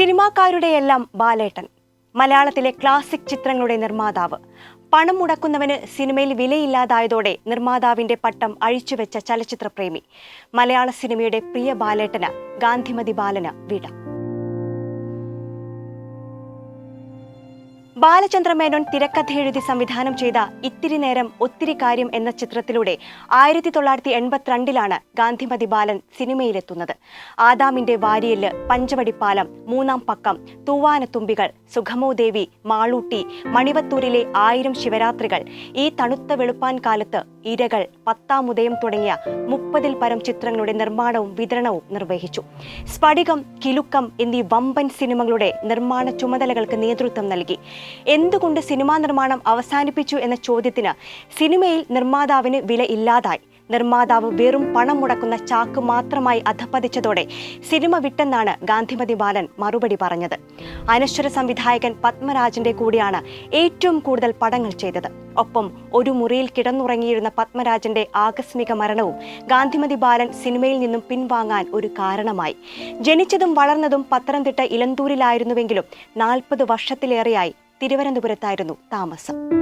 സിനിമാക്കാരുടെയെല്ലാം ബാലേട്ടൻ. മലയാളത്തിലെ ക്ലാസിക് ചിത്രങ്ങളുടെ നിർമ്മാതാവ്. പണം മുടക്കുന്നവന് സിനിമയിൽ വിലയില്ലാതായതോടെ നിർമ്മാതാവിന്റെ പട്ടം അഴിച്ചുവെച്ച ചലച്ചിത്രപ്രേമി. മലയാള സിനിമയുടെ പ്രിയ ബാലേട്ടന് ഗാന്ധിമതി ബാലന വിട. ബാലചന്ദ്ര മേനോൻ തിരക്കഥ എഴുതി സംവിധാനം ചെയ്ത ഇത്തിരി നേരം ഒത്തിരി കാര്യം എന്ന ചിത്രത്തിലൂടെ ആയിരത്തി തൊള്ളായിരത്തി എൺപത്തിരണ്ടിലാണ് ഗാന്ധിമതി ബാലൻ സിനിമയിലെത്തുന്നത്. ആദാമിന്റെ വാരിയൽ പഞ്ചവടിപ്പാലം മൂന്നാം പക്കം തൂവാനത്തുമ്പികൾ സുഖമോദേവി മാളൂട്ടി മണിവത്തൂരിലെ ആയിരം ശിവരാത്രികൾ ഈ തണുത്ത വെളുപ്പാൻ കാലത്ത് ഇരകൾ പത്താം ഉദയം തുടങ്ങിയ മുപ്പതിൽ പരം ചിത്രങ്ങളുടെ നിർമ്മാണവും വിതരണവും നിർവഹിച്ചു. സ്ഫടികം കിലുക്കം എന്നീ വമ്പൻ സിനിമകളുടെ നിർമ്മാണ ചുമതലകൾക്ക് നേതൃത്വം നൽകി. എന്തുകൊണ്ട് സിനിമാ നിർമ്മാണം അവസാനിപ്പിച്ചു എന്ന ചോദ്യത്തിന് സിനിമയിൽ നിർമ്മാതാവിന് വില ഇല്ലാതായി. നിർമ്മാതാവ് വെറും പണം മുടക്കുന്ന ചാക്ക് മാത്രമായി അധപ്പതിച്ചതോടെ സിനിമ വിട്ടെന്നാണ് ഗാന്ധിമതി ബാലൻ മറുപടി പറഞ്ഞത്. അനശ്വര സംവിധായകൻ പത്മരാജന്റെ കൂടിയാണ് ഏറ്റവും കൂടുതൽ പടങ്ങൾ ചെയ്തത്. ഒപ്പം ഒരു മുറിയിൽ കിടന്നുറങ്ങിയിരുന്ന പത്മരാജന്റെ ആകസ്മിക മരണവും ഗാന്ധിമതി ബാലൻ സിനിമയിൽ നിന്നും പിൻവാങ്ങാൻ ഒരു കാരണമായി. ജനിച്ചതും വളർന്നതും പത്തനംതിട്ട ഇലന്തൂരിലായിരുന്നുവെങ്കിലും നാൽപ്പത് വർഷത്തിലേറെയായി തിരുവനന്തപുരത്തായിരുന്നു താമസം.